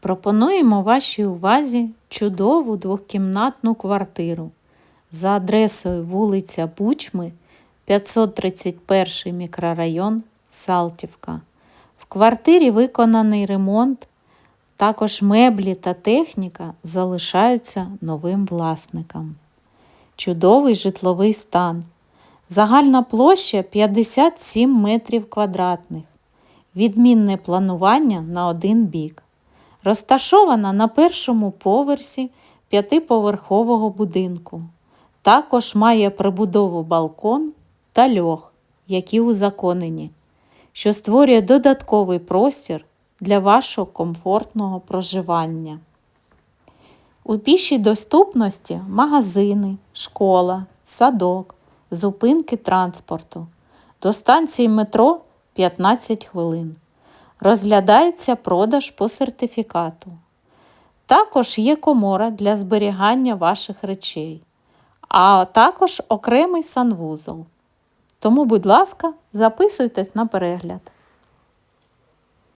Пропонуємо вашій увазі чудову двохкімнатну квартиру за адресою вулиця Бучми, 531 мікрорайон Салтівка. В квартирі виконаний ремонт, також меблі та техніка залишаються новим власникам. Чудовий житловий стан. Загальна площа 57 метрів квадратних. Відмінне планування на один бік. Розташована на першому поверсі п'ятиповерхового будинку. Також має прибудову балкон та льох, які узаконені, що створює додатковий простір для вашого комфортного проживання. У пішій доступності магазини, школа, садок, зупинки транспорту. До станції метро 15 хвилин. Розглядається продаж по сертифікату. Також є комора для зберігання ваших речей, а також окремий санвузол. Тому, будь ласка, записуйтесь на перегляд.